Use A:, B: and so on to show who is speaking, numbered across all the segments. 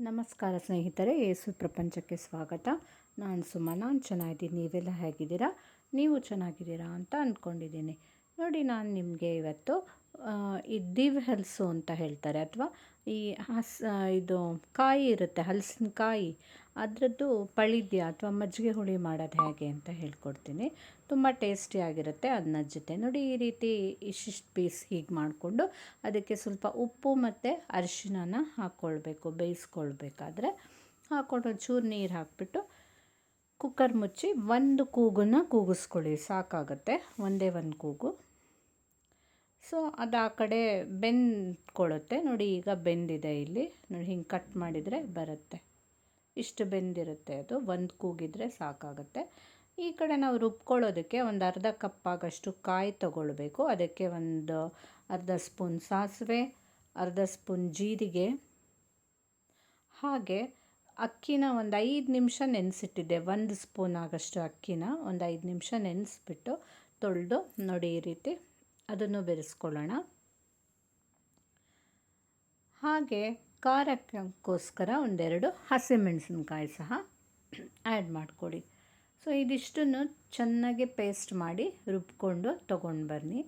A: ನಮಸ್ಕಾರ ಸ್ನೇಹಿತರೆ ಯೇಸು ಪ್ರಪಂಚಕ್ಕೆ ಸ್ವಾಗತ. ನಾನು ಸುಮ, ನಾನು ಚೆನ್ನಾಗಿದ್ದೀನಿ. ನೀವೆಲ್ಲ ಹೇಗಿದ್ದೀರಾ? ನೀವು ಚೆನ್ನಾಗಿದ್ದೀರಾ ಅಂತ ಅಂದ್ಕೊಂಡಿದ್ದೀನಿ. ನೋಡಿ, ನಾನು ನಿಮಗೆ ಇವತ್ತು ಈ ದಿವ್ ಹಲಸು ಅಂತ ಹೇಳ್ತಾರೆ, ಅಥವಾ ಈ ಹಸ್ ಇದು ಕಾಯಿ ಇರುತ್ತೆ, ಹಲಸಿನಕಾಯಿ. ಅದರದ್ದು ಪಳಿದ್ಯ ಅಥವಾ ಮಜ್ಜಿಗೆ ಹುಳಿ ಮಾಡೋದು ಹೇಗೆ ಅಂತ ಹೇಳ್ಕೊಡ್ತೀನಿ. ತುಂಬ ಟೇಸ್ಟಿಯಾಗಿರುತ್ತೆ ಅದನ್ನ ಜೊತೆ. ನೋಡಿ, ಈ ರೀತಿ ಇಷ್ಟಿಷ್ಟು ಪೀಸ್ ಹೀಗೆ ಮಾಡಿಕೊಂಡು ಅದಕ್ಕೆ ಸ್ವಲ್ಪ ಉಪ್ಪು ಮತ್ತು ಅರಿಶಿಣನ ಹಾಕ್ಕೊಳ್ಬೇಕು, ಬೇಯಿಸ್ಕೊಳ್ಬೇಕಾದ್ರೆ. ಹಾಕ್ಕೊಂಡು ಒಂಚೂರು ನೀರು ಹಾಕ್ಬಿಟ್ಟು ಕುಕ್ಕರ್ ಮುಚ್ಚಿ ಒಂದು ಕೂಗನ್ನು ಕೂಗಿಸ್ಕೊಳ್ಳಿ, ಸಾಕಾಗುತ್ತೆ. ಒಂದೇ ಒಂದು ಕೂಗು. ಸೊ ಅದು ಆ ಕಡೆ ಬೆಂದ್ಕೊಳ್ಳುತ್ತೆ. ನೋಡಿ ಈಗ ಬೆಂದಿದೆ ಇಲ್ಲಿ. ನೋಡಿ ಹಿಂಗೆ ಕಟ್ ಮಾಡಿದರೆ ಬರುತ್ತೆ. ಇಷ್ಟು ಬೆಂದಿರುತ್ತೆ ಅದು. ಒಂದು ಕೂಗಿದರೆ ಸಾಕಾಗುತ್ತೆ. ಈ ಕಡೆ ನಾವು ರುಬ್ಕೊಳ್ಳೋದಕ್ಕೆ ಒಂದು ಅರ್ಧ ಕಪ್ ಆಗಷ್ಟು ಕಾಯಿ ತಗೊಳ್ಬೇಕು. ಅದಕ್ಕೆ ಒಂದು ಅರ್ಧ ಸ್ಪೂನ್ ಸಾಸಿವೆ, ಅರ್ಧ ಸ್ಪೂನ್ ಜೀರಿಗೆ. ಹಾಗೆ ಅಕ್ಕಿನ ಒಂದು ಐದು ನಿಮಿಷ ನೆನೆಸಿಟ್ಟಿದ್ದೆ. ಒಂದು ಸ್ಪೂನ್ ಆಗಷ್ಟು ಅಕ್ಕಿನ ಒಂದು ಐದು ನಿಮಿಷ ನೆನೆಸ್ಬಿಟ್ಟು ತೊಳೆದು ನೋಡಿ ಈ ರೀತಿ ಅದನ್ನು ಬೆರೆಸ್ಕೊಳ್ಳೋಣ. ಹಾಗೆ ಖಾರಕ್ಕೋಸ್ಕರ ಒಂದೆರಡು ಹಸಿಮೆಣಸಿನ್ಕಾಯಿ ಸಹ ಆ್ಯಡ್ ಮಾಡಿಕೊಡಿ ಸೊ ಇದಿಷ್ಟನ್ನು ಚೆನ್ನಾಗಿ ಪೇಸ್ಟ್ ಮಾಡಿ ರುಬ್ಕೊಂಡು ತೊಗೊಂಡು ಬನ್ನಿ.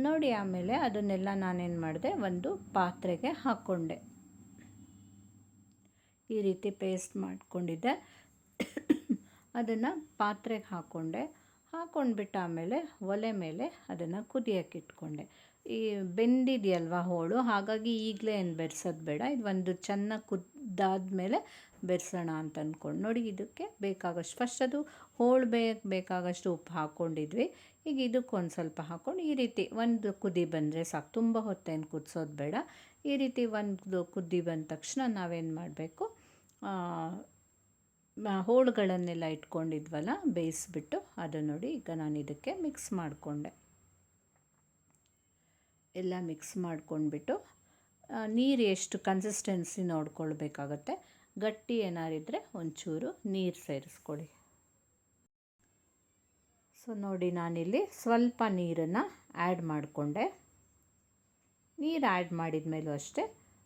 A: ನೋಡಿ ಆಮೇಲೆ ಅದನ್ನೆಲ್ಲ ನಾನೇನು ಮಾಡಿದೆ? ಒಂದು ಪಾತ್ರೆಗೆ ಹಾಕ್ಕೊಂಡೆ ಈ ರೀತಿ ಪೇಸ್ಟ್ ಮಾಡಿಕೊಂಡಿದ್ದೆ. ಅದನ್ನು ಪಾತ್ರೆಗೆ ಹಾಕ್ಕೊಂಡೆ ಹಾಕ್ಕೊಂಡ್ಬಿಟ್ಟು ಆಮೇಲೆ ಒಲೆ ಮೇಲೆ ಅದನ್ನು ಕುದಿಯೋಕೆ ಇಟ್ಕೊಂಡೆ ಈ ಬೆಂದಿದೆಯಲ್ವ ಹೋಳು? ಹಾಗಾಗಿ ಈಗಲೇ ಏನು ಬೆರೆಸೋದು ಬೇಡ. ಇದು ಒಂದು ಚೆನ್ನಾಗಿ ಕುದ್ದಾದ್ಮೇಲೆ ಬೆರೆಸೋಣ ಅಂತ ಅಂದ್ಕೊಂಡು. ನೋಡಿ, ಇದಕ್ಕೆ ಬೇಕಾಗಷ್ಟು ಫಸ್ಟ್ ಅದು ಹೋಳು ಬೇಯಕ್ಕೆ ಬೇಕಾಗಷ್ಟು ಉಪ್ಪು ಹಾಕ್ಕೊಂಡಿದ್ವಿ. ಈಗ ಇದಕ್ಕೊಂದು ಸ್ವಲ್ಪ ಹಾಕ್ಕೊಂಡು ಈ ರೀತಿ ಒಂದು ಕುದಿ ಬಂದರೆ ಸಾಕು. ತುಂಬ ಹೊತ್ತೇನು ಕುದಿಸೋದು ಬೇಡ. ಈ ರೀತಿ ಒಂದು ಕುದಿ ಬಂದ ತಕ್ಷಣ ನಾವೇನು ಮಾಡಬೇಕು? ಹೋಳುಗಳನ್ನೆಲ್ಲ ಇಟ್ಕೊಂಡಿದ್ವಲ್ಲ, ಬೇಯಿಸ್ಬಿಟ್ಟು ಅದು ನೋಡಿ ಈಗ ನಾನು ಇದಕ್ಕೆ ಮಿಕ್ಸ್ ಮಾಡಿಕೊಂಡೆ. ಎಲ್ಲ ಮಿಕ್ಸ್ ಮಾಡ್ಕೊಂಡ್ಬಿಟ್ಟು ನೀರು ಎಷ್ಟು ಕನ್ಸಿಸ್ಟೆನ್ಸಿ ನೋಡ್ಕೊಳ್ಬೇಕಾಗತ್ತೆ. ಗಟ್ಟಿ ಏನಾರಿದ್ರೆ ಒಂಚೂರು ನೀರು ಸೇರಿಸ್ಕೊಳ್ಳಿ ಸೊ ನೋಡಿ ನಾನಿಲ್ಲಿ ಸ್ವಲ್ಪ ನೀರನ್ನು ಆ್ಯಡ್ ಮಾಡಿಕೊಂಡೆ. ನೀರು ಆ್ಯಡ್ ಮಾಡಿದ ಮೇಲೂ ಅಷ್ಟೇ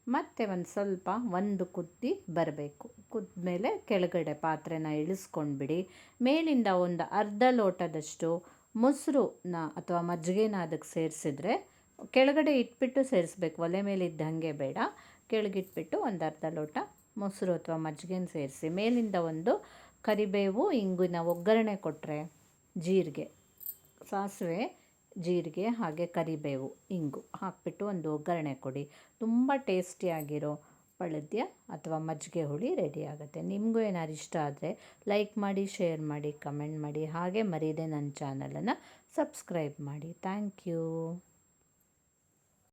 A: ಮತ್ತೆ ಒಂದು ಸ್ವಲ್ಪ ಒಂದು ಕುದ್ದಿ ಬರಬೇಕು. ಕುದ್ಮೇಲೆ ಕೆಳಗಡೆ ಪಾತ್ರೆನ ಇಳಿಸ್ಕೊಂಡ್ಬಿಡಿ. ಮೇಲಿಂದ ಒಂದು ಅರ್ಧ ಲೋಟದಷ್ಟು ಮೊಸರುನ ಅಥವಾ ಮಜ್ಜಿಗೆನ ಅದಕ್ಕೆ ಸೇರಿಸಿದ್ರೆ ಕೆಳಗಡೆ ಇಟ್ಬಿಟ್ಟು ಸೇರಿಸ್ಬೇಕು. ಒಲೆ ಮೇಲೆ ಇದ್ದಂಗೆ ಬೇಡ. ಕೆಳಗಿಟ್ಬಿಟ್ಟು ಒಂದು ಅರ್ಧ ಲೋಟ ಮೊಸರು ಅಥವಾ ಮಜ್ಜಿಗೆನ ಸೇರಿಸಿ. ಮೇಲಿಂದ ಒಂದು ಕರಿಬೇವು, ಇಂಗುನ ಒಗ್ಗರಣೆ ಕೊಟ್ಟರೆ ಜೀರಿಗೆ. ಸಾಸಿವೆ ಜೀರಿಗೆ ಹಾಗೆ ಕರಿಬೇವು, ಇಂಗು ಹಾಕಿಬಿಟ್ಟು ಒಂದು ಒಗ್ಗರಣೆ ಕೊಡಿ. ತುಂಬ ಟೇಸ್ಟಿಯಾಗಿರೋ ಪಳದ್ಯ ಅಥವಾ ಮಜ್ಜಿಗೆ ಹುಳಿ ರೆಡಿ ಆಗುತ್ತೆ. ನಿಮಗೂ ಏನಾದ್ರು ಇಷ್ಟ ಆದರೆ ಲೈಕ್ ಮಾಡಿ ಶೇರ್ ಮಾಡಿ ಕಮೆಂಟ್ ಮಾಡಿ, ಹಾಗೆ ಮರೀದೆ ನನ್ನ ಚಾನಲನ್ನು ಸಬ್ಸ್ಕ್ರೈಬ್ ಮಾಡಿ. Thank you